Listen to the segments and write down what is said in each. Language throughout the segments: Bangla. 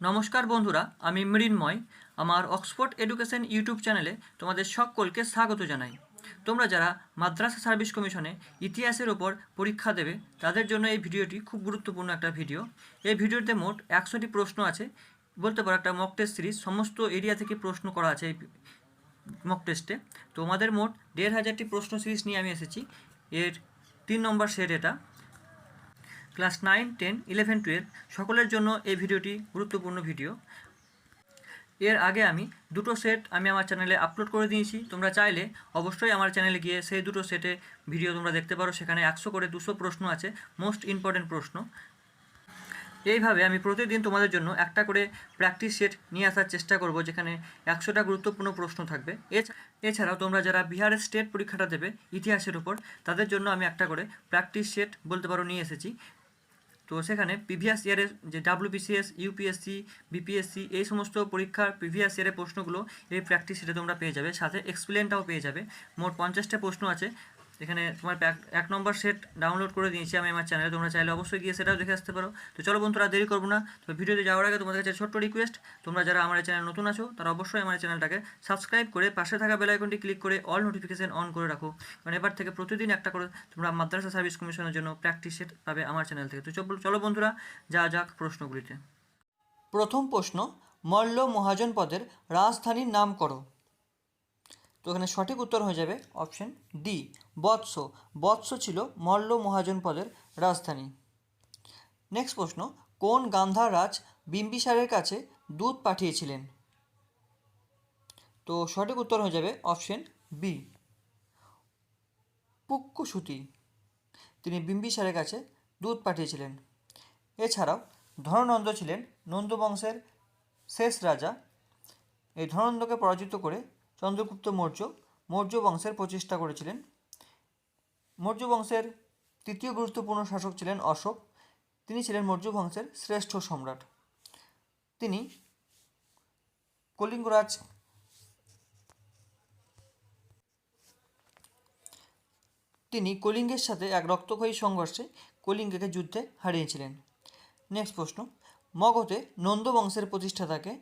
নমস্কার বন্ধুরা, আমি মৃন্ময়। আমার অক্সফোর্ড এডুকেশন ইউটিউব চ্যানেলে তোমাদের সকলকে স্বাগত জানাই। তোমরা যারা মাদ্রাসা সার্ভিস কমিশনে ইতিহাসের ওপর পরীক্ষা দেবে, তাদের জন্য এই ভিডিওটি খুব গুরুত্বপূর্ণ একটা ভিডিও। এই ভিডিওতে মোট একশোটি প্রশ্ন আছে, বলতে পারো একটা মক টেস্ট সিরিজ সমস্ত এরিয়া থেকে প্রশ্ন করা আছে এই মক টেস্টে তোমাদের মোট দেড় হাজারটি প্রশ্ন সিরিজ নিয়ে আমি এসেছি। এর তিন নম্বর সেট এটা। Class nine, ten, eleven, twelve সকলের জন্য এই ভিডিওটি গুরুত্বপূর্ণ ভিডিও। এর আগে আমি দুটো সেট আমি আমার চ্যানেলে আপলোড করে দিয়েছি। তোমরা চাইলে অবশ্যই আমার চ্যানেলে গিয়ে সেই দুটো সেটে ভিডিও তোমরা দেখতে পারো। সেখানে একশো করে দুশো প্রশ্ন আছে মোস্ট ইম্পর্টেন্ট প্রশ্ন। এইভাবে আমি প্রতিদিন তোমাদের জন্য একটা করে প্র্যাকটিস সেট নিয়ে আসার চেষ্টা করব, যেখানে একশোটা গুরুত্বপূর্ণ প্রশ্ন থাকবে। এছ- এছাড়াও তোমরা যারা বিহারের স্টেট পরীক্ষাটা দেবে ইতিহাসের উপর, তাদের জন্য আমি একটা করে প্র্যাকটিস সেট বলতে পারো নিয়ে এসেছি। তো সেখানে প্রিভিয়াস ইয়ারের যে ডাব্লিউবিসিএস ইউপিএসসি বিপিএসসি এই সমস্ত পরীক্ষার প্রিভিয়াস ইয়ারের প্রশ্নগুলো এই প্র্যাকটিস সেটা তোমরা পেয়ে যাবে। সাথে এক্সপ্লেনটাও পেয়ে যাবে। মোট পঞ্চাশটা প্রশ্ন আছে। এখানে তোমার এক নম্বর সেট ডাউনলোড করে দিয়েছি আমি আমার চ্যানেলে তোমরা চাইলে অবশ্যই গিয়ে সেটাও দেখে আসতে পারো। তো চলো বন্ধুরা দেরি করব না। তো ভিডিওতে যাওয়ার আগে তোমাদের কাছে ছোট্ট রিকোয়েস্ট তোমরা যারা আমার চ্যানেল নতুন আছো, তারা অবশ্যই আমার চ্যানেলটাকে সাবস্ক্রাইব করে পাশে থাকা বেল আইকনটি ক্লিক করে অল নোটিফিকেশন অন করে রাখো। কারণ এবার থেকে প্রতিদিন একটা করে তোমরা মাদ্রাসা সার্ভিস কমিশনের জন্য প্র্যাকটিস সেট পাবে আমার চ্যানেল থেকে। তো চলো বন্ধুরা, যা যাক প্রশ্নগুলিতে। প্রথম প্রশ্ন, মল্ল মহাজন পদের রাজধানীর নাম করো। তো এখানে সঠিক উত্তর হয়ে যাবে অপশন ডি, বৎস। বৎস ছিল মল্ল মহাজন পদের রাজধানী। নেক্সট প্রশ্ন, কোন গান্ধার রাজ বিম্বিসারের কাছে দুধ পাঠিয়েছিলেন? তো সঠিক উত্তর হয়ে যাবে অপশন বি পুক্কুসুতি। তিনি বিম্বিসারের কাছে দুধ পাঠিয়েছিলেন। এছাড়াও ধননন্দ ছিলেন নন্দ বংশের শেষ রাজা। এই ধননন্দকে পরাজিত করে চন্দ্রগুপ্ত মৌর্য মৌর্য বংশের প্রতিষ্ঠা করেছিলেন। মৌর্য বংশের তৃতীয় গুরুত্বপূর্ণ শাসক ছিলেন অশোক। তিনি ছিলেন মৌর্য বংশের শ্রেষ্ঠ সম্রাট। তিনি কলিঙ্গরাজ তিনি কলিঙ্গের সাথে এক রক্তক্ষয়ী সংঘর্ষে কলিঙ্গকে যুদ্ধে হারিয়েছিলেন। নেক্সট প্রশ্ন, মগধে নন্দ বংশের প্রতিষ্ঠাতাকে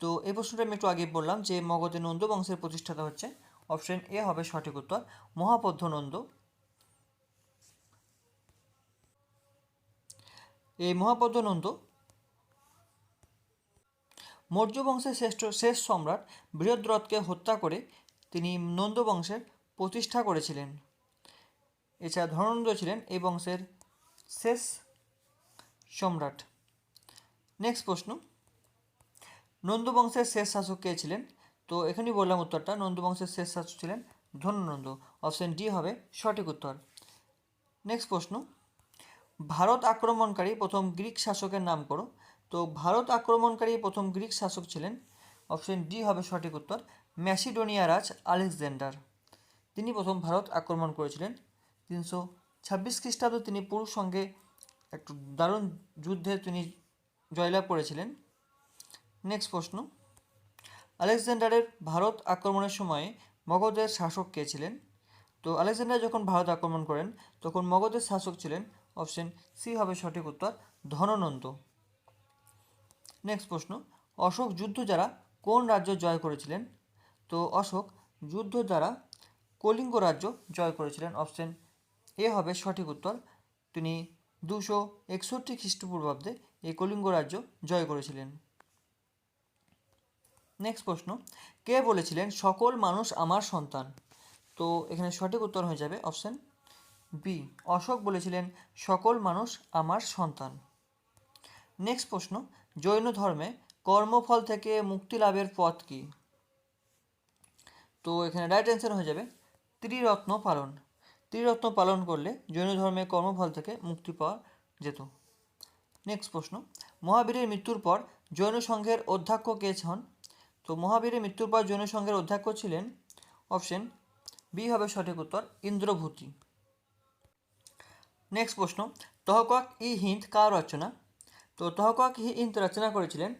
তো এই প্রশ্নটা আমি একটু আগে বললাম যে মগধে নন্দ বংশের প্রতিষ্ঠাতা হচ্ছে অপশন এ হবে সঠিক উত্তর মহাপদ্য নন্দ। এই মহাপদ্য নন্দ মৌর্য বংশের শ্রেষ্ঠ শেষ সম্রাট বৃহদ্রথকে হত্যা করে তিনি নন্দ বংশের প্রতিষ্ঠা করেছিলেন। এছাড়া ধননন্দ ছিলেন এই বংশের শেষ সম্রাট। নেক্সট প্রশ্ন। নন্দ বংশের শেষ শাসক কে ছিলেন? তো এখানেই বললাম উত্তরটা নন্দ বংশের শেষ শাসক ছিলেন ধননন্দ অপশন ডি হবে সঠিক উত্তর। নেক্সট প্রশ্ন। ভারত আক্রমণকারী প্রথম গ্রিক শাসকের নাম করো। তো ভারত আক্রমণকারী প্রথম গ্রিক শাসক ছিলেন। অপশন ডি হবে সঠিক উত্তর, ম্যাসিডোনিয়া রাজ আলেকজান্ডার। তিনি প্রথম ভারত আক্রমণ করেছিলেন। তিনশো ছাব্বিশ খ্রিস্টাব্দে তিনি পুরুষ সঙ্গে একটু দারুণ যুদ্ধে তিনি জয়লাভ করেছিলেন। নেক্সট প্রশ্ন। আলেকজান্ডারের ভারত আক্রমণের সময় মগধের শাসক কে ছিলেন? তো আলেকজান্ডার যখন ভারত আক্রমণ করেন, তখন মগধের শাসক ছিলেন অপশন সি হবে সঠিক উত্তর ধননন্দ নেক্সট প্রশ্ন। অশোক যুদ্ধ দ্বারা কোন রাজ্য জয় করেছিলেন? তো অশোক যুদ্ধ দ্বারা কলিঙ্গ রাজ্য জয় করেছিলেন অপশন এ হবে সঠিক উত্তর। তিনি দুশো একষট্টি খ্রিস্টপূর্বাব্দে এই কলিঙ্গ রাজ্য জয় করেছিলেন। নেক্সট প্রশ্ন, কে বলেছিলেন, সকল মানুষ আমার সন্তান তো এখানে সঠিক উত্তর হয়ে যাবে অপশন বি অশোক বলেছিলেন, সকল মানুষ আমার সন্তান নেক্সট প্রশ্ন, জৈন ধর্মে কর্মফল থেকে মুক্তি লাভের পথ কী? তো এখানে রাইট অ্যান্সার হয়ে যাবে, ত্রিরত্ন পালন। ত্রিরত্ন পালন করলে জৈন ধর্মে কর্মফল থেকে মুক্তি পাওয়া যেত। নেক্সট প্রশ্ন, মহাবীরের মৃত্যুর পর জৈন সংঘের অধ্যক্ষ কে হন তো মহাবীরের মৃত্যুর পর জৈন সংঘের অধ্যক্ষ ছিলেন অপশন বি হবে সঠিক উত্তর ইন্দ্রভূতি। নেক্সট প্রশ্ন তহকাক ই হিন্দ কার রচনা? তো তহকাক ই হিন্দ রচনা করেছিলেন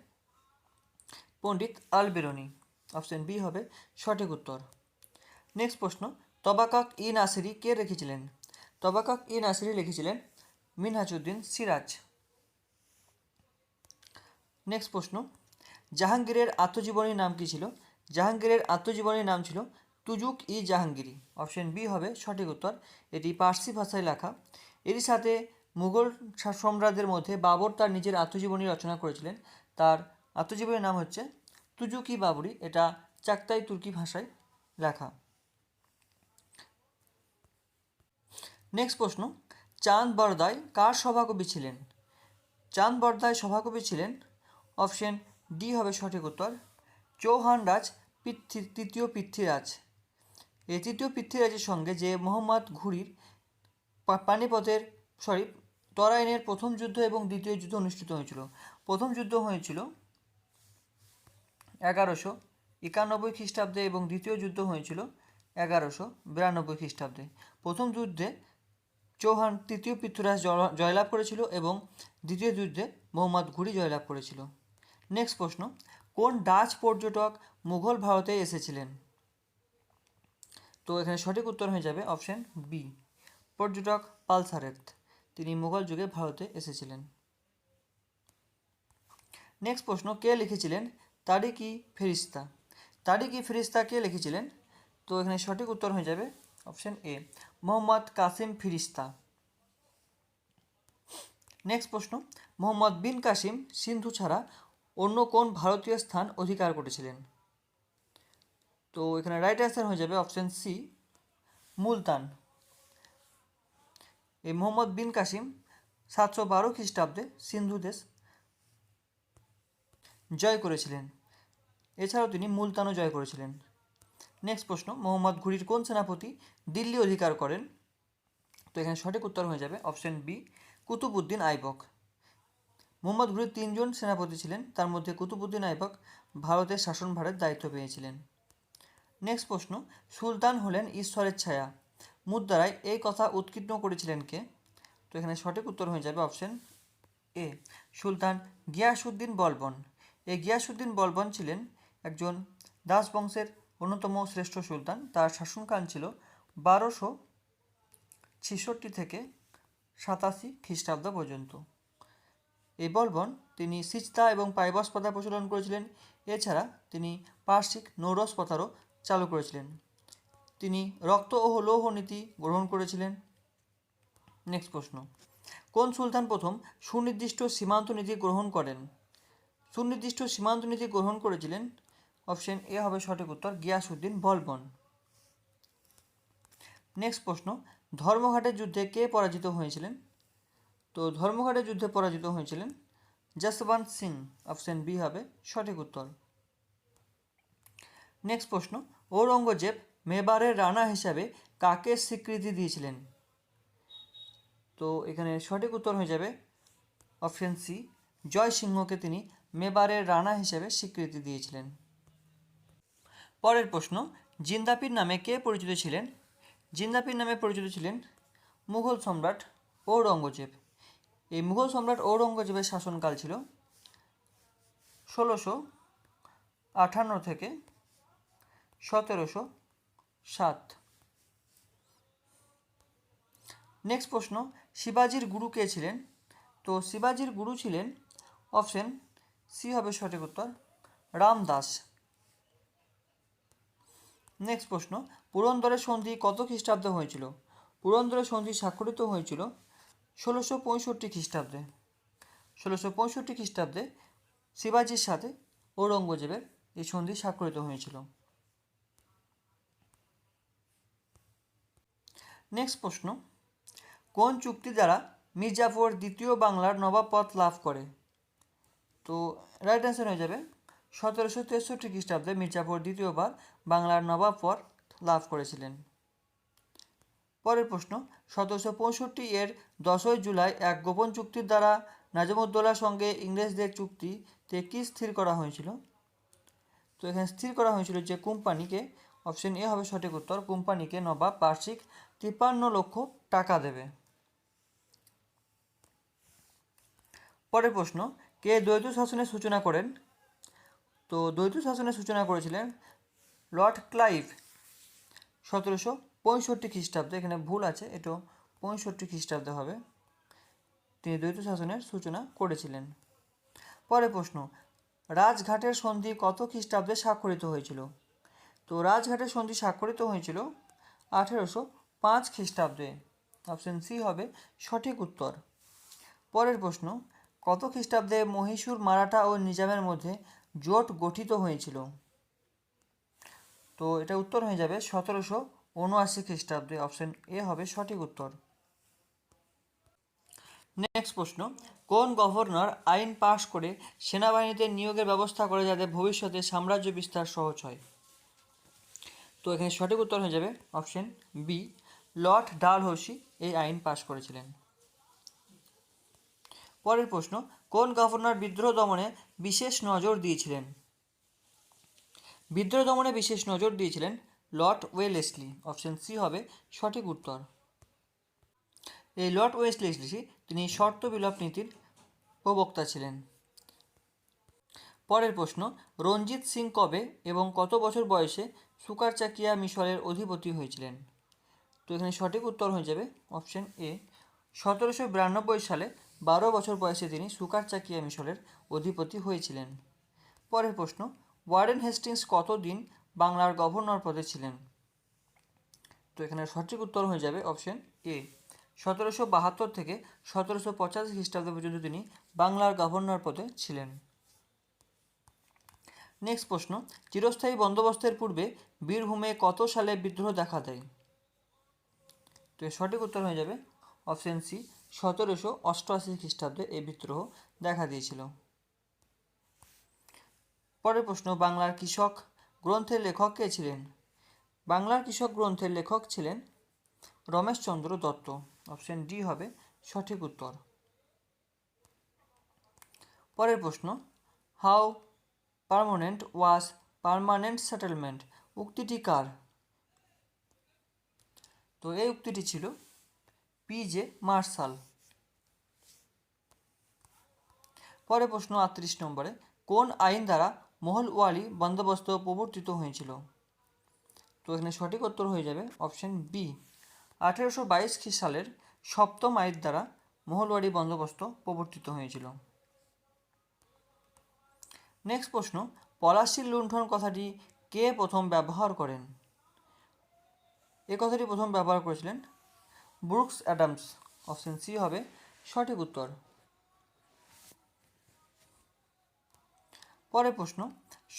পণ্ডিত আলবেরনি। অপশন বি হবে সঠিক উত্তর। নেক্সট প্রশ্ন, তবাকাক ই নাসিরি কে রেখেছিলেন তবাকাক ই নাসিরি লিখেছিলেন মিনহাজউদ্দিন সিরাজ। নেক্সট প্রশ্ন জাহাঙ্গীরের আত্মজীবনীর নাম কী ছিল? জাহাঙ্গীরের আত্মজীবনীর নাম ছিল তুজুক ই জাহাঙ্গীরি। অপশন বি হবে সঠিক উত্তর। এটি পার্সি ভাষায় লেখা। এরই সাথে মুঘল সম্রাটদের মধ্যে বাবর তার নিজের আত্মজীবনী রচনা করেছিলেন। তার আত্মজীবনীর নাম হচ্ছে তুজুকি বাবরি। এটা চাকতাই তুর্কি ভাষায় লেখা। নেক্সট প্রশ্ন। চাঁদ বরদাই কার সভাকবি ছিলেন? চাঁদ বরদাই সভাকবি ছিলেন অপশন ডি হবে সঠিক উত্তর। চৌহান রাজ পৃথ্বী তৃতীয় পৃথ্বীরাজ এই তৃতীয় পৃথ্বীরাজের সঙ্গে যে মোহাম্মদ ঘুরির পানিপথের সরি তরাইনের প্রথম যুদ্ধ এবং দ্বিতীয় যুদ্ধ অনুষ্ঠিত হয়েছিল। প্রথম যুদ্ধ হয়েছিল এগারোশো একানব্বই খ্রিস্টাব্দে এবং দ্বিতীয় যুদ্ধ হয়েছিল এগারোশো বিরানব্বই খ্রিস্টাব্দে। প্রথম যুদ্ধে চৌহান তৃতীয় পৃথ্বীরাজ জয়- জয়লাভ করেছিল এবং দ্বিতীয় যুদ্ধে মোহাম্মদ ঘুরি জয়লাভ করেছিল। নেক্সট প্রশ্ন, কোন ডাচ পর্যটক মুঘল ভারতে এসেছিলেন? তো এখানে সঠিক উত্তর হয়ে যাবে অপশন বি পর্যটক পালসারেত। তিনি মুঘল যুগে ভারতে এসেছিলেন। নেক্সট প্রশ্ন, কে লিখেছিলেন তারিকি ফেরিস্তা? তারিকি ফেরিস্তা কে লিখেছিলেন? তো এখানে সঠিক উত্তর হয়ে যাবে অপশন এ মোহাম্মদ কাসিম ফিরিস্তা। নেক্সট প্রশ্ন, মোহাম্মদ বিন কাসিম সিন্ধু ছাড়া অন্য কোন ভারতীয় স্থান অধিকার করেছিলেন? তো এখানে রাইট অ্যান্সার হয়ে যাবে অপশন সি মুলতান। এই মোহাম্মদ বিন কাসিম, সাতশো বারো খ্রিস্টাব্দে সিন্ধু দেশ জয় করেছিলেন। এছাড়াও তিনি মুলতানও জয় করেছিলেন। নেক্সট প্রশ্ন, মোহাম্মদ ঘুরির কোন সেনাপতি দিল্লি অধিকার করেন? তো এখানে সঠিক উত্তর হয়ে যাবে অপশন বি কুতুবুদ্দিন আইবক। মোহাম্মদ ঘুরির তিনজন সেনাপতি ছিলেন। তার মধ্যে কুতুবুদ্দিন আইবক ভারতের শাসনভারের দায়িত্ব পেয়েছিলেন। নেক্সট প্রশ্ন, সুলতান হলেন ঈশ্বরের ছায়া। মুদ্রায় এই কথা উৎকীর্ণ করেছিলেন কে? তো এখানে সঠিক উত্তর হয়ে যাবে অপশন এ সুলতান গিয়াসুদ্দিন বলবন। এই গিয়াসুদ্দিন বলবন ছিলেন একজন দাস বংশের অন্যতম শ্রেষ্ঠ সুলতান। তার শাসনকাল ছিল বারোশো ছেষট্টি থেকে সাতাশি খ্রিস্টাব্দ পর্যন্ত। এই বলবন তিনি সিজদা এবং পাইবস প্রথা প্রচলন করেছিলেন। এছাড়া তিনি পার্শ্বিক নৌরস প্রথারও চালু করেছিলেন। তিনি রক্ত ও লৌহ নীতি গ্রহণ করেছিলেন। নেক্সট প্রশ্ন। কোন সুলতান প্রথম সুনির্দিষ্ট সীমান্ত নীতি গ্রহণ করেন? সুনির্দিষ্ট সীমান্ত নীতি গ্রহণ করেছিলেন? অপশন এ হবে সঠিক উত্তর গিয়াসুদ্দিন বলবন। নেক্সট প্রশ্ন, ধর্মঘাটের যুদ্ধে কে পরাজিত হয়েছিলেন? তো ধর্মঘাটের যুদ্ধে পরাজিত হয়েছিলেন যশবন্ত সিং অপশন বি হবে সঠিক উত্তর। নেক্সট প্রশ্ন, ঔরঙ্গজেব মেবারের রানা হিসাবে কাকে স্বীকৃতি দিয়েছিলেন? তো এখানে সঠিক উত্তর হয়ে যাবে অপশন সি জয় সিংহকে তিনি মেবারের রানা হিসেবে স্বীকৃতি দিয়েছিলেন। পরের প্রশ্ন, জিন্দাপির নামে কে পরিচিত ছিলেন? জিন্দাপির নামে পরিচিত ছিলেন মুঘল সম্রাট ঔরঙ্গজেব। এই মুঘল সম্রাট ঔরঙ্গজেবের শাসনকাল ছিল ষোলোশো আঠান্ন থেকে সতেরোশো সাত। নেক্সট প্রশ্ন, শিবাজির গুরু কে ছিলেন? তো শিবাজির গুরু ছিলেন অপশন সি হবে সঠিক উত্তর রামদাস নেক্সট প্রশ্ন, পুরন্দরের সন্ধি কত খ্রিস্টাব্দে হয়েছিল? পুরন্দরের সন্ধি স্বাক্ষরিত হয়েছিল ষোলোশো পঁয়ষট্টি খ্রিস্টাব্দে, ষোলোশো পঁয়ষট্টি খ্রিস্টাব্দে শিবাজির সাথে ঔরঙ্গজেবের এই সন্ধি স্বাক্ষরিত হয়েছিল। নেক্সট প্রশ্ন, কোন চুক্তি দ্বারা মির্জাফর দ্বিতীয় বাংলার নবাব পদ লাভ করে? তো রাইট অ্যান্সার হয়ে যাবে, সতেরোশো তেষট্টি খ্রিস্টাব্দে মির্জাফর দ্বিতীয়বার বাংলার নবাব পদ লাভ করেছিলেন। পরের প্রশ্ন, সতেরোশো পঁয়ষট্টি এর দশই জুলাই এক গোপন চুক্তির দ্বারা নাজমুদ্দৌলার সঙ্গে ইংরেজদের চুক্তিতে কী স্থির করা হয়েছিল? তো এখানে স্থির করা হয়েছিল যে কোম্পানিকে অপশন এ হবে সঠিক উত্তর, কোম্পানিকে নবাব বার্ষিক তিপ্পান্ন লক্ষ টাকা দেবে। পরের প্রশ্ন, কে দ্বৈত শাসনের সূচনা করেন? তো দ্বৈত শাসনের সূচনা করেছিলেন লর্ড ক্লাইভ সতেরোশো পঁয়ষট্টি খ্রিস্টাব্দে, এখানে ভুল আছে এটাও পঁয়ষট্টি খ্রিস্টাব্দে হবে। তিনি দ্বৈত শাসনের সূচনা করেছিলেন। পরের প্রশ্ন, রাজঘাটের সন্ধি কত খ্রিস্টাব্দে স্বাক্ষরিত হয়েছিল? তো রাজঘাটের সন্ধি স্বাক্ষরিত হয়েছিল আঠেরোশো পাঁচ খ্রিস্টাব্দে। অপশন সি হবে সঠিক উত্তর। পরের প্রশ্ন, কত খ্রিস্টাব্দে মহীশূর, মারাঠা ও নিজামের মধ্যে জোট গঠিত হয়েছিল? তো এটা উত্তর হয়ে যাবে সতেরোশো উনআশি খ্রিস্টাব্দে অপশন এ হবে সঠিক উত্তর। নেক্সট প্রশ্ন, কোন গভর্নর আইন পাশ করে সেনাবাহিনীতে নিয়োগের ব্যবস্থা করে যাতে ভবিষ্যতে সাম্রাজ্য বিস্তার সহজ হয়? তো এখানে সঠিক উত্তর হয়ে যাবে অপশন বি লর্ড ডালহৌসি এই আইন পাশ করেছিলেন। পরের প্রশ্ন, কোন গভর্নর বিদ্রোহ দমনে বিশেষ নজর দিয়েছিলেন? বিদ্রোহ দমনে বিশেষ নজর দিয়েছিলেন লর্ড ওয়েলেসলি, অপশন সি হবে সঠিক উত্তর। এই লর্ড ওয়েসলেসলি তিনি শর্ত বিলোপ নীতির প্রবক্তা ছিলেন। পরের প্রশ্ন, রঞ্জিত সিং কবে এবং কত বছর বয়সে সুকারচাকিয়া মিশরের অধিপতি হয়েছিলেন? তো এখানে সঠিক উত্তর হয়ে যাবে অপশন এ। সতেরোশো বিরানব্বই সালে বারো বছর বয়সে তিনি সুকারচাকিয়া মিশরের অধিপতি হয়েছিলেন। পরের প্রশ্ন, ওয়ারেন হেস্টিংস কতদিন বাংলার গভর্নর পদে ছিলেন। তো এখানে সঠিক উত্তর হয়ে যাবে অপশন এ সতেরোশো বাহাত্তর থেকে সতেরোশো পঁচাশি খ্রিস্টাব্দ পর্যন্ত তিনি বাংলার গভর্নর পদে ছিলেন। নেক্সট প্রশ্ন, চিরস্থায়ী বন্দোবস্তের পূর্বে বীরভূমে কত সালে বিদ্রোহ দেখা দেয়? তো সঠিক উত্তর হয়ে যাবে অপশন সি সতেরোশো অষ্টআশি খ্রিস্টাব্দে এই বিদ্রোহ দেখা দিয়েছিল। পরের প্রশ্ন, বাংলার কৃষক গ্রন্থের লেখক কে ছিলেন? বাংলার কৃষক গ্রন্থের লেখক ছিলেন রমেশচন্দ্র দত্ত। অপশন ডি হবে সঠিক উত্তর। পরের প্রশ্ন how permanent was permanent settlement উক্তিটি কার? তো এই উক্তিটি ছিল পি জে মার্শাল। পরে প্রশ্ন আটত্রিশ নম্বরে, কোন আইন দ্বারা মহলওয়ালি বন্দোবস্ত প্রবর্তিত হয়েছিল। তো এখানে সঠিক উত্তর হয়ে যাবে অপশন বি। আঠেরোশো বাইশ সালের সপ্তম আইন দ্বারা মহলওয়ারি বন্দোবস্ত প্রবর্তিত হয়েছিল। নেক্সট প্রশ্ন, পলাশির লুণ্ঠন কথাটি কে প্রথম ব্যবহার করেন? এ কথাটি প্রথম ব্যবহার করেছিলেন ব্রুকস অ্যাডামস। অপশন সি হবে সঠিক উত্তর। পরের প্রশ্ন,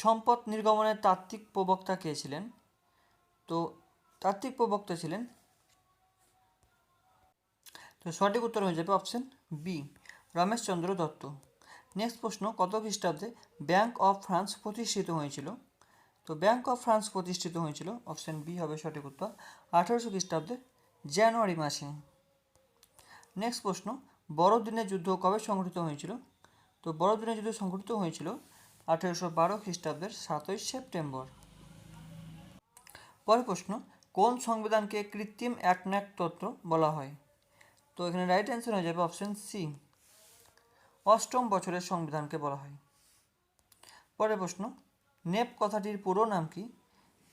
সম্পদ নির্গমনের তাত্ত্বিক প্রবক্তা কে ছিলেন? তো তাত্ত্বিক প্রবক্তা ছিলেন। তো সঠিক উত্তর হয়ে যাবে option B Romeshchandra Dutt. Next প্রশ্ন, কত খ্রিস্টাব্দে ব্যাংক অফ ফ্রান্স প্রতিষ্ঠিত হয়েছিল? তো ব্যাংক অফ ফ্রান্স প্রতিষ্ঠিত হয়েছিল অপশন বি হবে সঠিক উত্তর, আঠারোশো খ্রিস্টাব্দে জানুয়ারি মাসে। নেক্সট প্রশ্ন, বড়দিনের যুদ্ধ কবে সংঘটিত হয়েছিল? তো বড়দিনের যুদ্ধ সংঘটিত হয়েছিল আঠেরোশো বারো খ্রিস্টাব্দের সাতই সেপ্টেম্বর। পরের প্রশ্ন, কোন সংবিধানকে কৃত্রিম একনায়কতন্ত্র বলা হয়? তো এখানে রাইট অ্যান্সার হয়ে যাবে অপশন সি অষ্টম বছরের সংবিধানকে বলা হয়। পরের প্রশ্ন, নেপ কথাটির পুরো নাম কি?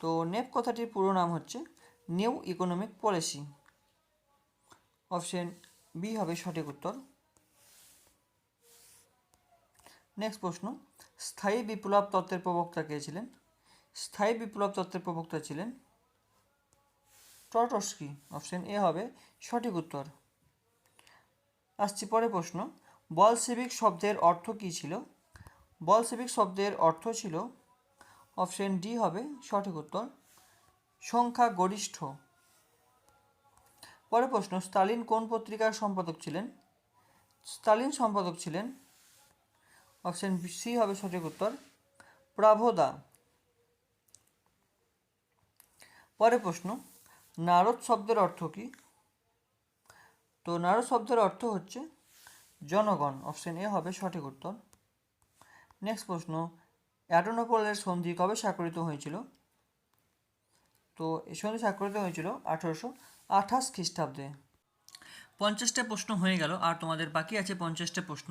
তো নেপ কথাটির পুরো নাম হচ্ছে new economic policy. Option B হবে সঠিক উত্তর। নেক্সট প্রশ্ন স্থায়ী বিপ্লব তত্ত্বের প্রবক্তা কে ছিলেন? স্থায়ী বিপ্লব তত্ত্বের প্রবক্তা ছিলেন টটস্কি। অপশন এ হবে সঠিক উত্তর। আসছি পরে প্রশ্ন। বলসেবিক শব্দের অর্থ কী ছিল? বলসেবিক শব্দের অর্থ ছিল অপশন ডি হবে সঠিক উত্তর সংখ্যা গরিষ্ঠ। পরে প্রশ্ন, স্টালিন কোন পত্রিকার সম্পাদক ছিলেন? স্টালিন সম্পাদক ছিলেন অপশন সি হবে সঠিক উত্তর। প্রাভোদা। পরে প্রশ্ন, নারদ শব্দের অর্থ কী? তো নারদ শব্দের অর্থ হচ্ছে জনগণ। অপশন এ হবে সঠিক উত্তর। নেক্সট প্রশ্ন অ্যাডোনোপলের সন্ধি কবে স্বাক্ষরিত হয়েছিল? তো এই সন্ধি স্বাক্ষরিত হয়েছিল আঠারোশো আঠাশ খ্রিস্টাব্দে। পঞ্চাশটা প্রশ্ন হয়ে গেল, আর তোমাদের বাকি আছে পঞ্চাশটা প্রশ্ন।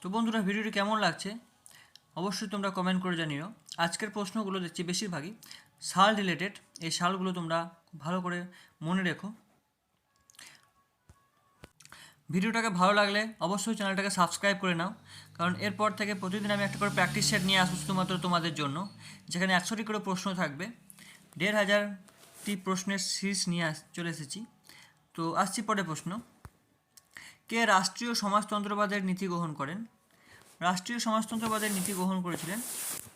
তো বন্ধুরা, ভিডিওটি কেমন লাগছে? অবশ্যই তোমরা কমেন্ট করে জানিও। আজকের প্রশ্নগুলো দেখছি বেশিরভাগই সাল রিলেটেড এই সালগুলো তোমরা ভালো করে মনে রেখো। ভিডিওটাকে ভালো লাগলে অবশ্যই চ্যানেলটাকে সাবস্ক্রাইব করে নাও, কারণ এরপর থেকে প্রতিদিন আমি একটা করে প্র্যাকটিস সেট নিয়ে আসব শুধুমাত্র তোমাদের জন্য, যেখানে একশোটি করে প্রশ্ন থাকবে। দেড় হাজারটি প্রশ্নের সিরিজ নিয়ে চলে এসেছি। তো আসছি পরে প্রশ্ন। কে রাষ্ট্রীয় সমাজতন্ত্রবাদের নীতি গ্রহণ করেন? রাষ্ট্রীয় সমাজতন্ত্রবাদের নীতি গ্রহণ করেছিলেন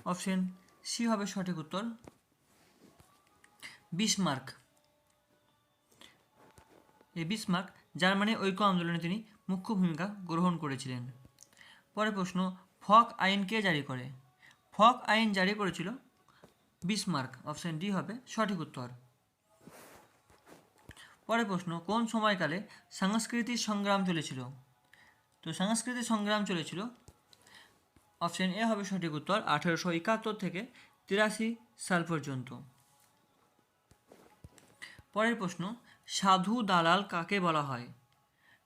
অপশন সি হবে সঠিক উত্তর। বিসমার্ক। এই বিসমার্ক জার্মানি ঐক্য আন্দোলনে তিনি মুখ্য ভূমিকা গ্রহণ করেছিলেন। পরের প্রশ্ন, ফক আইন কে জারি করে? ফক আইন জারি করেছিল বিসমার্ক। অপশন ডি হবে সঠিক উত্তর। পরের প্রশ্ন, কোন সময়কালে সাংস্কৃতিক সংগ্রাম চলেছিল? তো সাংস্কৃতিক সংগ্রাম চলেছিল অপশন এ হবে সঠিক উত্তর, আঠেরোশো একাত্তর থেকে তিরাশি সাল পর্যন্ত। পরের প্রশ্ন, সাধু দালাল কাকে বলা হয়?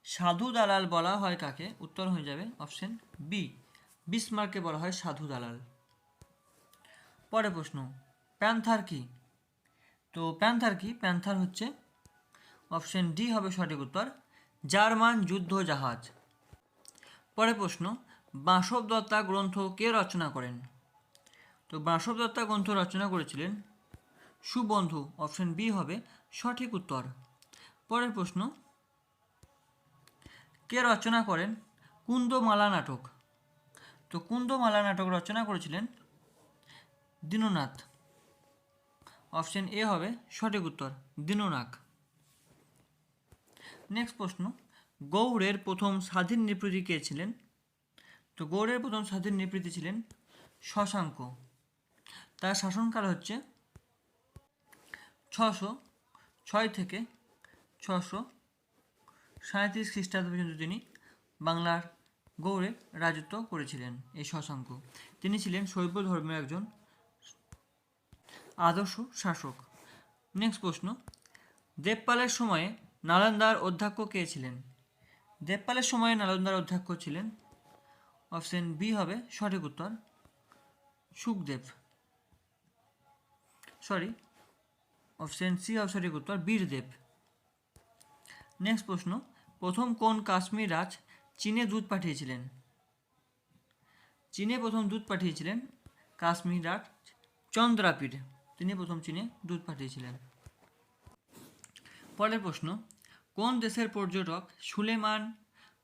সাধু দালাল বলা হয় কাকে? উত্তর হয়ে যাবে অপশন বি বিসমার্ককে বলা হয় সাধু দালাল। পরের প্রশ্ন, প্যান্থার কি? তো প্যান্থার কি? প্যান্থার হচ্ছে অপশন ডি হবে সঠিক উত্তর, জার্মান যুদ্ধ জাহাজ। পরের প্রশ্ন বাসব দত্তা গ্রন্থ কে রচনা করেন? তো বাসব দত্তা গ্রন্থ রচনা করেছিলেন সুবন্ধু, অপশন বি হবে সঠিক উত্তর। পরের প্রশ্ন, কে রচনা করেন কুন্দমালা নাটক? তো কুন্দমালা নাটক রচনা করেছিলেন দীননাথ। অপশন এ হবে সঠিক উত্তর, দীননাথ। নেক্সট প্রশ্ন, গৌড়ের প্রথম স্বাধীন নৃপতি কে ছিলেন? তো গৌড়ের প্রথম স্বাধীন নৃপতি ছিলেন শশাঙ্ক। তার শাসনকাল হচ্ছে ছশো ছয় থেকে ছশো সাঁত্রিশ খ্রিস্টাব্দ পর্যন্ত তিনি বাংলার গৌড়ে রাজত্ব করেছিলেন, এই শশাঙ্ক। তিনি ছিলেন শৈব ধর্মের একজন আদর্শ শাসক। নেক্সট প্রশ্ন, দেবপালের সময়ে নালন্দার অধ্যক্ষ কে ছিলেন? দেবপালের সময়ে নালন্দার অধ্যক্ষ ছিলেন। অপশন বি হবে সঠিক উত্তর, সুখদেব। সরি অপশন সি হবে সঠিক উত্তর, বীরদেব। নেক্সট প্রশ্ন, প্রথম কোন কাশ্মীর রাজ চীনে দুধ পাঠিয়েছিলেন? চীনে প্রথম দুধ পাঠিয়েছিলেন কাশ্মীর রাজ চন্দ্রাপীঠ। তিনি প্রথম চীনে দুধ পাঠিয়েছিলেন। পরের প্রশ্ন কোন দেশের পর্যটক সুলেমান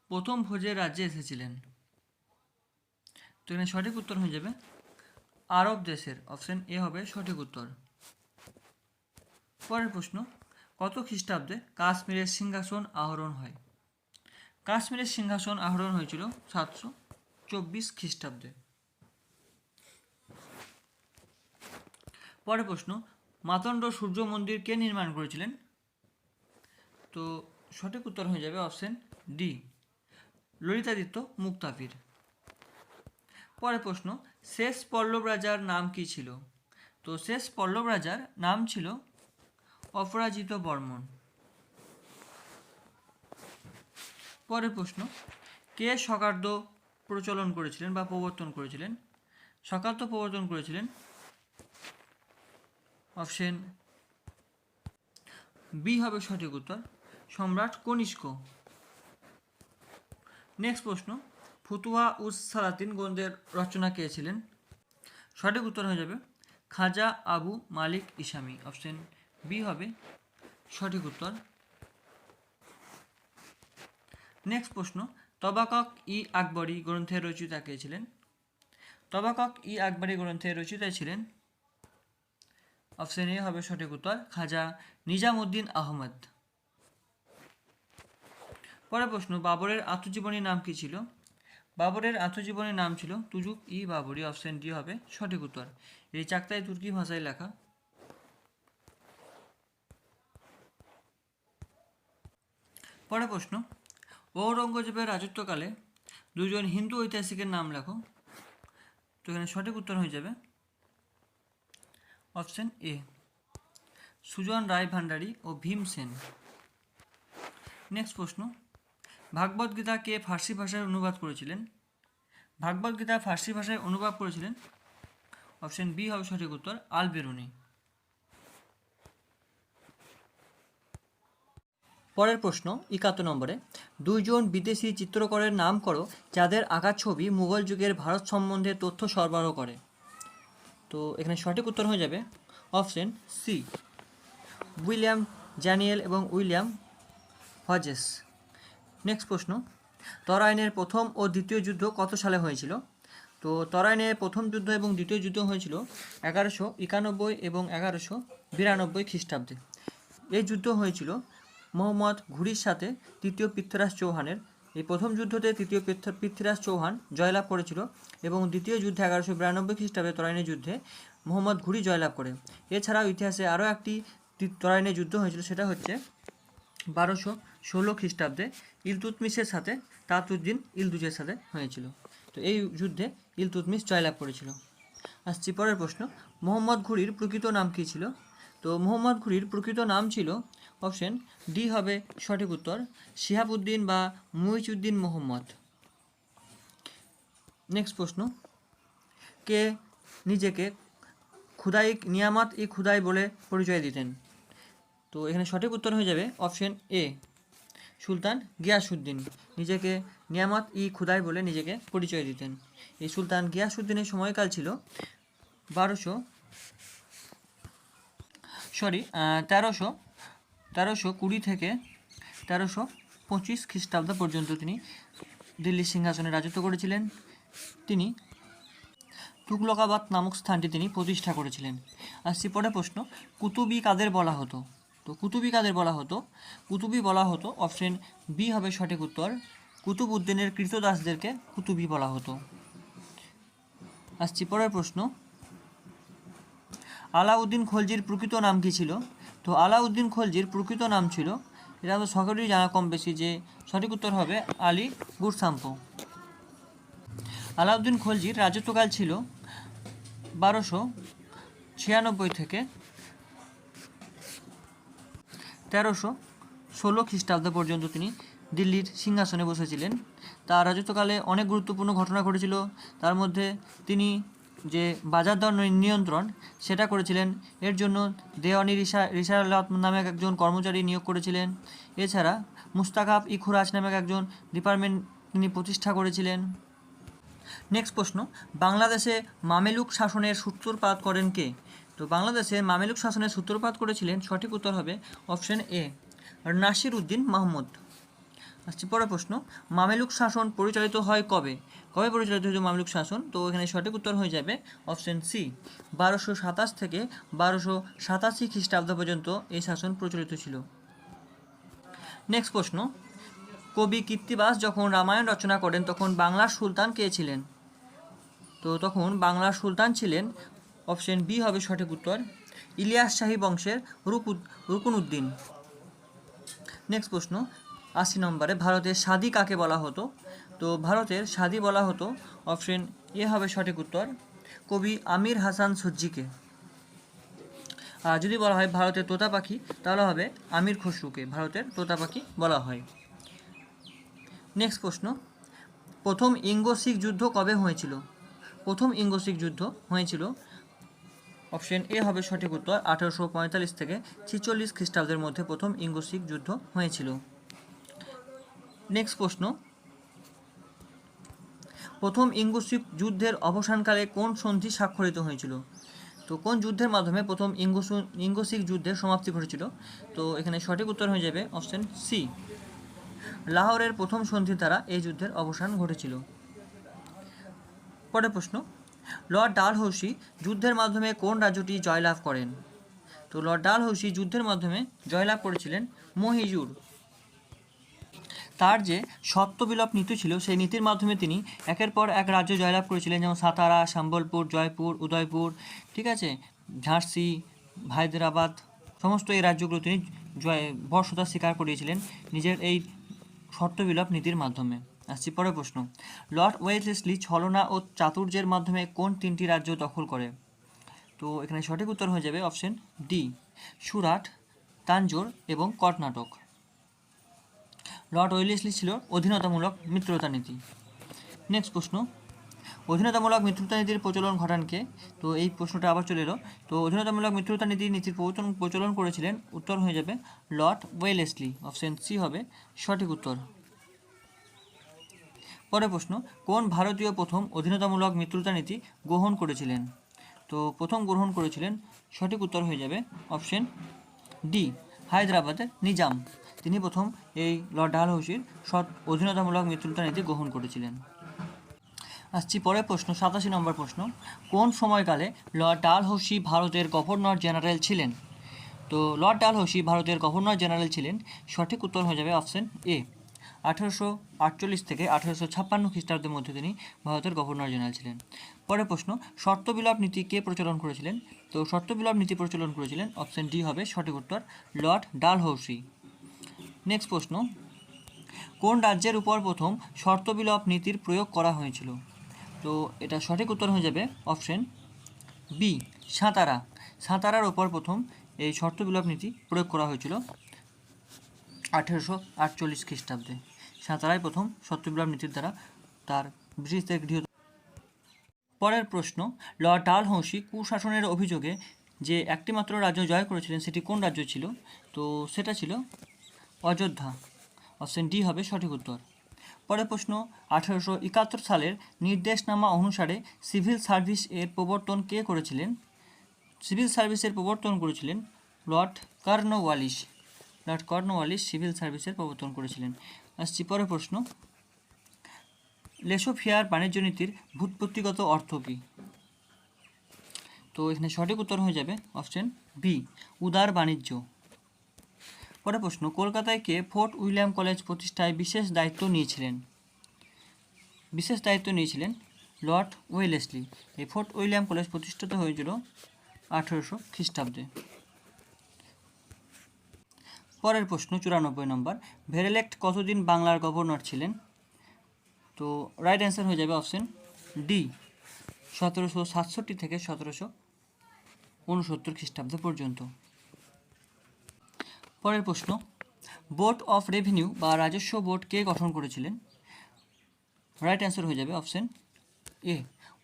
প্রথম ভোজের রাজ্যে এসেছিলেন? তো এখানে সঠিক উত্তর হয়ে যাবে। আরব দেশের অপশন এ হবে সঠিক উত্তর। পরের প্রশ্ন, কত খ্রিস্টাব্দে কাশ্মীরের সিংহাসন আহরণ হয়? কাশ্মীরের সিংহাসন আহরণ হয়েছিল সাতশো চব্বিশ খ্রিস্টাব্দে। পরের প্রশ্ন মাতণ্ড সূর্য মন্দির কে নির্মাণ করেছিলেন? তো সঠিক উত্তর হয়ে যাবে অপশন ডি ললিতাদিত্য মুক্তাপীর। পরের প্রশ্ন, শেষ পল্লব রাজার নাম কি ছিল? তো শেষ পল্লব রাজার নাম ছিল অপরাজিত বর্মন পরের প্রশ্ন, কে সকার্দ প্রচলন করেছিলেন বা প্রবর্তন করেছিলেন? সকার্দ প্রবর্তন করেছিলেন অপশন বি হবে সঠিক উত্তর। সম্রাট কনিষ্ক। নেক্সট প্রশ্ন ফুতুহা উস সালাতিন গ্রন্থের রচনা কে ছিলেন? সঠিক উত্তর হয়ে যাবে, খাজা আবু মালিক ইসামি। অপশন বি হবে, সঠিক উত্তর। নেক্সট প্রশ্ন, তবাকক ই আকবরী গ্রন্থের রচয়িতা কে ছিলেন? তবাকক ই আকবরী গ্রন্থের রচয়িতা ছিলেন? অপশন এ হবে সঠিক উত্তর, খাজা নিজামুদ্দিন আহমদ। পরের প্রশ্ন, বাবরের আত্মজীবনীর নাম কি ছিল? বাবরের আত্মজীবনীর নাম ছিল তুজুক ই বাবরি, অপশন ডি হবে সঠিক উত্তর। এই চাকতাই তুর্কি ভাষায় লেখা। পরের প্রশ্ন, ঔরঙ্গজেবের রাজত্বকালে দুজন হিন্দু ঐতিহাসিকের নাম লেখো। তো এখানে সঠিক উত্তর হয়ে যাবে। অপশন এ, সুজন রায় ভান্ডারী ও ভীমসেন নেক্সট প্রশ্ন ভাগবত গীতা কে ফার্সি ভাষায় অনুবাদ করেছিলেন। ভাগবত গীতা ফার্সি ভাষায় অনুবাদ করেছিলেন অপশন বি হবে সঠিক উত্তর আল বেরুনি পরের প্রশ্ন, একাত্তর নম্বরে, দুইজন বিদেশি চিত্রকরের নাম করো যাদের আঁকা ছবি মুঘল যুগের ভারত সম্বন্ধে তথ্য সরবরাহ করে। তো এখানে সঠিক উত্তর হয়ে যাবে অপশন সি, উইলিয়াম জ্যানিয়েল এবং উইলিয়াম হজেস। নেক্সট প্রশ্ন, তরাইনের প্রথম ও দ্বিতীয় যুদ্ধ কত সালে হয়েছিল? তো তরাইনের প্রথম যুদ্ধ এবং দ্বিতীয় যুদ্ধ হয়েছিল এগারোশো একানব্বই এবং এগারোশো বিরানব্বই খ্রিস্টাব্দে। এই যুদ্ধ হয়েছিল মোহাম্মদ ঘুরির সাথে তৃতীয় পৃথ্বীরাজ চৌহানের। এই প্রথম যুদ্ধতে তৃতীয় পৃথ্ব- পৃথ্বীরাজ চৌহান জয়লাভ করেছিল এবং দ্বিতীয় যুদ্ধে এগারোশো বিরানব্বই খ্রিস্টাব্দে তরাইনের যুদ্ধে মোহাম্মদ ঘুরি জয়লাভ করে। এছাড়াও ইতিহাসে আরও একটি তরাইনের যুদ্ধ হয়েছিল, সেটা হচ্ছে বারোশো ষোলো খ্রিস্টাব্দে ইলতুতমিশের সাথে তাজউদ্দিন ইলদুজের সাথে হয়েছিল। তো এই যুদ্ধে ইলতুতমিস জয়লাভ করেছিল। আসছি পরের প্রশ্ন। মোহাম্মদ ঘুরির প্রকৃত নাম কী ছিল? তো মোহাম্মদ ঘুরির প্রকৃত নাম ছিল অপশন ডি হবে সঠিক উত্তর, শিহাবুদ্দিন বা মুইজউদ্দিন মোহাম্মদ। নেক্সট প্রশ্ন। কে নিজেকে খুদাই নিয়ামত ই খুদাই বলে পরিচয় দিতেন? তো এখানে সঠিক উত্তর হয়ে যাবে অপশন এ সুলতান গিয়াসুদ্দিন নিজেকে নিয়ামত ই খুদাই বলে নিজেকে পরিচয় দিতেন। এই সুলতান গিয়াসুদ্দিনের সময়কাল ছিল বারোশো সরি তেরোশো তেরোশো কুড়ি থেকে তেরোশো পঁচিশ খ্রিস্টাব্দ পর্যন্ত তিনি দিল্লির সিংহাসনে রাজত্ব করেছিলেন। তিনি তুগলকাবাদ নামক স্থানটি তিনি প্রতিষ্ঠা করেছিলেন। আসছি পরে প্রশ্ন, কুতুবি কাদের বলা হতো? তো কুতুবি কাদের বলা হতো? কুতুবি বলা হতো অপশন বি হবে সঠিক উত্তর, কুতুব উদ্দিনের কৃতদাসদেরকে কুতুবি বলা হতো। আসছি পরের প্রশ্ন। আলাউদ্দিন খলজির প্রকৃত নাম কী ছিল? তো আলাউদ্দিন খলজির প্রকৃত নাম ছিল, এটা তো সকলেরই জানা কম বেশি যে সঠিক উত্তর হবে আলী গুরসাম্প। আলাউদ্দিন খলজির রাজত্বকাল ছিল বারোশো ছিয়ানব্বই থেকে তেরোশো ষোলো খ্রিস্টাব্দ পর্যন্ত তিনি দিল্লির সিংহাসনে বসেছিলেন। তার রাজত্বকালে অনেক গুরুত্বপূর্ণ ঘটনা ঘটেছিল। তার মধ্যে তিনি যে বাজার দর নিয়ন্ত্রণ, সেটা করেছিলেন। এর জন্য দেওয়ানি রিসা রিসালাত নামে একজন কর্মচারী নিয়োগ করেছিলেন। এছাড়া মুস্তাকাব ই খুরাজ নামক একজন ডিপার্টমেন্ট তিনি প্রতিষ্ঠা করেছিলেন। নেক্সট প্রশ্ন, বাংলাদেশে মামেলুক শাসনের সূত্রপাত করেন কে? তো বাংলাদেশে মামেলুক শাসনের সূত্রপাত করেছিলেন, সঠিক উত্তর হবে অপশন এ, নাসির উদ্দিন মাহমুদ। আসছে পরের প্রশ্ন, মামেলুক শাসন পরিচালিত হয় কবে? কবে পরিচালিত হয়েছে মামেলুক শাসন? তো এখানে সঠিক উত্তর হয়ে যাবে অপশন সি, বারোশো সাতাশ থেকে বারোশো সাতাশি খ্রিস্টাব্দ পর্যন্ত এই শাসন প্রচলিত ছিল। নেক্সট প্রশ্ন, কবি কীর্তিবাস যখন রামায়ণ রচনা করেন, তখন বাংলার সুলতান কে ছিলেন? তো তখন বাংলার সুলতান ছিলেন অপশন বি হবে সঠিক উত্তর। ইলিয়াস শাহী বংশের রুকুদ রুকুনউদ্দিন। নেক্সট প্রশ্ন, আশি নম্বরে ভারতের সাদি কাকে বলা হতো? তো ভারতের সাদি বলা হতো, অপশন এ হবে সঠিক উত্তর, কবি আমির হাসান সজ্জিকে। আর যদি বলা হয় ভারতের তোতা পাখি, তাহলে হবে আমির খসরুকে, ভারতের তোতা পাখি বলা হয়। নেক্সট প্রশ্ন, প্রথম ইঙ্গো শিখ যুদ্ধ কবে হয়েছিল? প্রথম ইঙ্গো শিখ যুদ্ধ হয়েছিল অপশন এ হবে সঠিক উত্তর, আঠারোশো পঁয়তাল্লিশ থেকে ছিচল্লিশ খ্রিস্টাব্দের মধ্যে প্রথম ইঙ্গো শিখ যুদ্ধ হয়েছিল। নেক্সট প্রশ্ন। প্রথম ইঙ্গো শিখ যুদ্ধের অবসানকালে কোন সন্ধি স্বাক্ষরিত হয়েছিল? তো কোন যুদ্ধের মাধ্যমে প্রথম ইঙ্গো ইঙ্গো শিখ যুদ্ধের সমাপ্তি ঘটেছিল? তো এখানে সঠিক উত্তর হয়ে যাবে অপশন সি লাহোরের প্রথম সন্ধির দ্বারা এই যুদ্ধের অবসান ঘটেছিল। পরের প্রশ্ন। লর্ড ডালহৌসি যুদ্ধের মাধ্যমে কোন রাজ্যটি জয়লাভ করেন? তো লর্ড ডালহৌসি যুদ্ধের মাধ্যমে জয়লাভ করেছিলেন মহিজুর। তার যে সত্যবিলোপ নীতি ছিল, সেই নীতির মাধ্যমে তিনি একের পর এক রাজ্য জয়লাভ করেছিলেন, যেমন সাতারা, সম্বলপুর, জয়পুর, উদয়পুর, ঠিক আছে? ঝাঁসি, হায়দ্রাবাদ, সমস্ত এই রাজ্যগুলো তিনি জয়, বর্ষতা স্বীকার করিয়েছিলেন নিজের এই শর্তবিলোপ নীতির মাধ্যমে। আসছি, পরের প্রশ্ন। লর্ড ওয়েসলেসলি ছলনা ও চাতুর্যের মাধ্যমে কোন তিনটি রাজ্য দখল করে? তো এখানে সঠিক উত্তর হয়ে যাবে অপশন ডি, সুরাট তাঞ্জোর এবং কর্ণাটক। লর্ড ওয়েলেসলি ছিল অধীনতামূলক মিত্রতা নীতি। নেক্সট প্রশ্ন, অধীনতামূলক মিত্রতা নীতির প্রচলন ঘটানকে তো এই প্রশ্নটা আবার চলে এলো। তো অধীনতামূলক মিত্রতা নীতি নীতির প্রচলন প্রচলন করেছিলেন, উত্তর হয়ে যাবে লর্ড ওয়েলেসলি অপশন সি হবে সঠিক উত্তর। পরের প্রশ্ন, কোন ভারতীয় প্রথম অধীনতামূলক মিত্রতা নীতি গ্রহণ করেছিলেন? তো প্রথম গ্রহণ করেছিলেন, সঠিক উত্তর হয়ে যাবে অপশন ডি, হায়দ্রাবাদের নিজাম। তিনি প্রথম এই লর্ড ডালহৌসির সৎ অধীনতামূলক মিত্রতা নীতি গ্রহণ করেছিলেন। আসছি পরের প্রশ্ন, সাতাশি নম্বর প্রশ্ন, কোন সময়কালে লর্ড ডালহৌসি ভারতের গভর্নর জেনারেল ছিলেন? তো লর্ড ডালহৌসি ভারতের গভর্নর জেনারেল ছিলেন, সঠিক উত্তর হয়ে যাবে অপশন এ। আঠেরোশো আটচল্লিশ থেকে আঠেরোশো ছাপ্পান্ন খ্রিস্টাব্দের মধ্যে তিনি ভারতের গভর্নর জেনারেল ছিলেন। পরের প্রশ্ন শর্ত বিলাপ নীতি কে প্রচলন করেছিলেন? তো শর্ত বিলাপ নীতি প্রচলন করেছিলেন অপশন ডি হবে সঠিক উত্তর, লর্ড ডালহৌসি। নেক্সট প্রশ্ন, কোন রাজ্যের উপর প্রথম শর্ত বিলাপ নীতির প্রয়োগ করা হয়েছিল? তো এটা সঠিক উত্তর হয়ে যাবে অপশন বি সাঁতারা। সাঁতারার ওপর প্রথম এই শর্ত বিলাপ নীতি প্রয়োগ করা হয়েছিল আঠেরোশো আটচল্লিশ খ্রিস্টাব্দে। সাঁতারায় প্রথম বিলাপ নীতির দ্বারা তার ব্রিটিশদের গৃহ পরের প্রশ্ন, লর্ড ডালহৌসি কুশাসনের অভিযোগে যে একটিমাত্র রাজ্য জয় করেছিলেন, সেটি কোন রাজ্য ছিল? তো সেটা ছিল অযোধ্যা। অপশন ডি হবে সঠিক উত্তর। পরের প্রশ্ন, আঠারোশো একাত্তর সালের নির্দেশনামা অনুসারে সিভিল সার্ভিস এর প্রবর্তন কে করেছিলেন? সিভিল সার্ভিসের প্রবর্তন করেছিলেন lord Cornwallis lord Cornwallis civil সার্ভিসের প্রবর্তন করেছিলেন। আসছি, পরের প্রশ্ন। লেসোফিয়ার বাণিজ্য নীতির ভূতপত্তিগত অর্থ কী? তো এখানে সঠিক উত্তর হয়ে যাবে অপশন বি, উদার বাণিজ্য। পরের প্রশ্ন, কলকাতায় কে ফোর্ট উইলিয়াম কলেজ প্রতিষ্ঠায় বিশেষ দায়িত্ব নিয়েছিলেন? বিশেষ দায়িত্ব নিয়েছিলেন লর্ড ওয়েলেসলি। এই ফোর্ট উইলিয়াম কলেজ প্রতিষ্ঠিত হয়েছিল আঠেরোশো খ্রিস্টাব্দে। পরের প্রশ্ন, চুরানব্বই নম্বর। ভেরেলেক্ট কতদিন বাংলার গভর্নর ছিলেন? তো রাইট অ্যান্সার হয়ে যাবে অপশন ডি সতেরোশো সাতষট্টি থেকে সতেরোশো উনসত্তর খ্রিস্টাব্দ পর্যন্ত। পরের প্রশ্ন বোর্ড অফ রেভিনিউ বা রাজস্ব বোর্ড কে গঠন করেছিলেন? রাইট অ্যান্সার হয়ে যাবে অপশন এ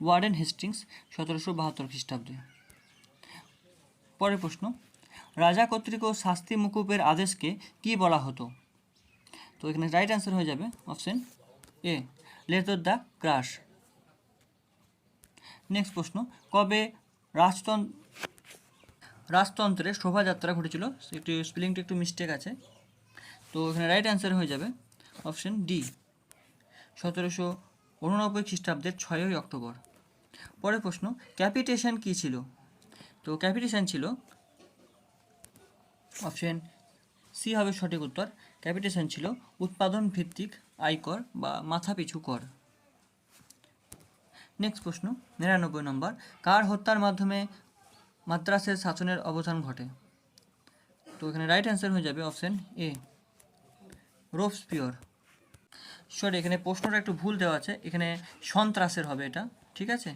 ওয়ার্ডেন হেস্টিংস সতেরোশো বাহাত্তর খ্রিস্টাব্দে। পরের প্রশ্ন রাজা কর্তৃক শাস্তি মুকুবের আদেশকে কি বলা হতো? তো এখানে রাইট অ্যান্সার হয়ে যাবে option A letter the crash next প্রশ্ন, কবে রাজতন্ত্র রাজতন্ত্রের শোভাযাত্রা ঘটেছিল? একটু স্পেলিংটা একটু মিস্টেক আছে। তো এখানে রাইট অ্যান্সার হয়ে যাবে অপশন ডি সতেরোশো উননব্বই খ্রিস্টাব্দের ছয়ই অক্টোবর। পরের প্রশ্ন ক্যাপিটেশন কী ছিল? তো ক্যাপিটেশন ছিল অপশন সি হবে সঠিক উত্তর। ক্যাপিটেশন ছিল উৎপাদন ভিত্তিক আয়কর বা মাথাপিছু কর। নেক্সট প্রশ্ন, নিরানব্বই নম্বর, কার হত্যার মাধ্যমে মাদ্রাসের শাসনের অবসান ঘটে? তো এখানে রাইট অ্যান্সার হয়ে যাবে অপশন এ রোপসপিওর সরি এখানে প্রশ্নটা একটু ভুল দেওয়া আছে। এখানে সন্ত্রাসের হবে এটা, ঠিক আছে?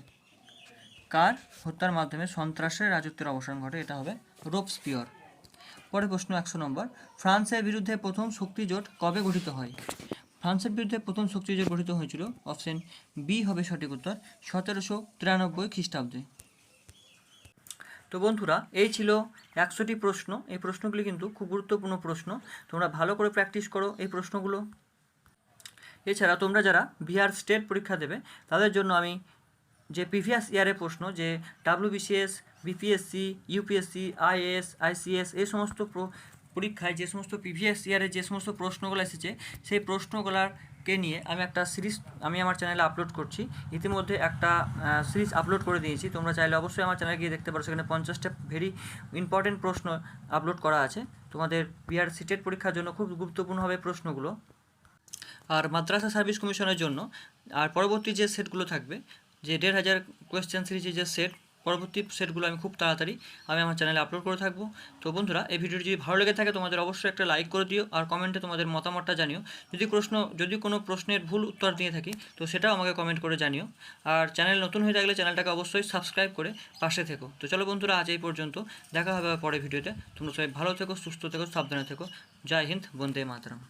কার হত্যার মাধ্যমে সন্ত্রাসের রাজত্বের অবসান ঘটে? এটা হবে রোপসপিওর পরের প্রশ্ন একশো নম্বর। ফ্রান্সের বিরুদ্ধে প্রথম শক্তি জোট কবে গঠিত হয়? ফ্রান্সের বিরুদ্ধে প্রথম শক্তি জোট গঠিত হয়েছিল অপশন বি হবে সঠিক উত্তর, সতেরোশো তিরানব্বই খ্রিস্টাব্দে। তো বন্ধুরা, এই ছিল একশোটি প্রশ্ন। এই প্রশ্নগুলি কিন্তু খুব গুরুত্বপূর্ণ প্রশ্ন। তোমরা ভালো করে প্র্যাকটিস করো এই প্রশ্নগুলো। এছাড়া তোমরা যারা বিহার স্টেট পরীক্ষা দেবে, তাদের জন্য আমি যে প্রিভিয়াস ইয়ারের প্রশ্ন যে WBCS BPSC UPSC IAS ICS এই সমস্ত পরীক্ষায় যে সমস্ত প্রিভিয়াস ইয়ারে যে সমস্ত প্রশ্নগুলো এসেছে, সেই প্রশ্নগুলোকে নিয়ে আমি একটা সিরিজ আমি আমার চ্যানেলে আপলোড করছি। ইতিমধ্যে একটা সিরিজ আপলোড করে দিয়েছি। তোমরা চাইলে অবশ্যই আমার চ্যানেলে গিয়ে দেখতে পারো। সেখানে পঞ্চাশটা ভেরি ইম্পর্টেন্ট প্রশ্ন আপলোড করা আছে। তোমাদের বিহার সিটেট পরীক্ষার জন্য খুব গুরুত্বপূর্ণ হবে প্রশ্নগুলো। আর মাদ্রাসা সার্ভিস কমিশনের জন্য, আর পরবর্তী যে সেটগুলো থাকবে যে দেড় হাজার কোয়েশ্চেন সিরিজের যে সেট পরবর্তী সেটগুলো আমি খুব তাড়াতাড়ি আমি আমার চ্যানেলে আপলোড করে থাকব। তো বন্ধুরা, এই ভিডিওটি যদি ভালো লেগে থাকে, তোমাদের অবশ্যই একটা লাইক করে দিও আর কমেন্টে তোমাদের মতামতটা জানিও। যদি প্রশ্ন, যদি কোনো প্রশ্নের ভুল উত্তর দিয়ে থাকি, তো সেটাও আমাকে কমেন্ট করে জানিও। আর চ্যানেল নতুন হয়ে থাকলে চ্যানেলটাকে অবশ্যই সাবস্ক্রাইব করে পাশে থেকো। তো চলো বন্ধুরা, আজ এই পর্যন্ত। দেখা হবে পরে ভিডিওতে। তোমরা সবাই ভালো থেকো, সুস্থ থেকো, সাবধানে থেকো। জয় হিন্দ, বন্দে মাতরম।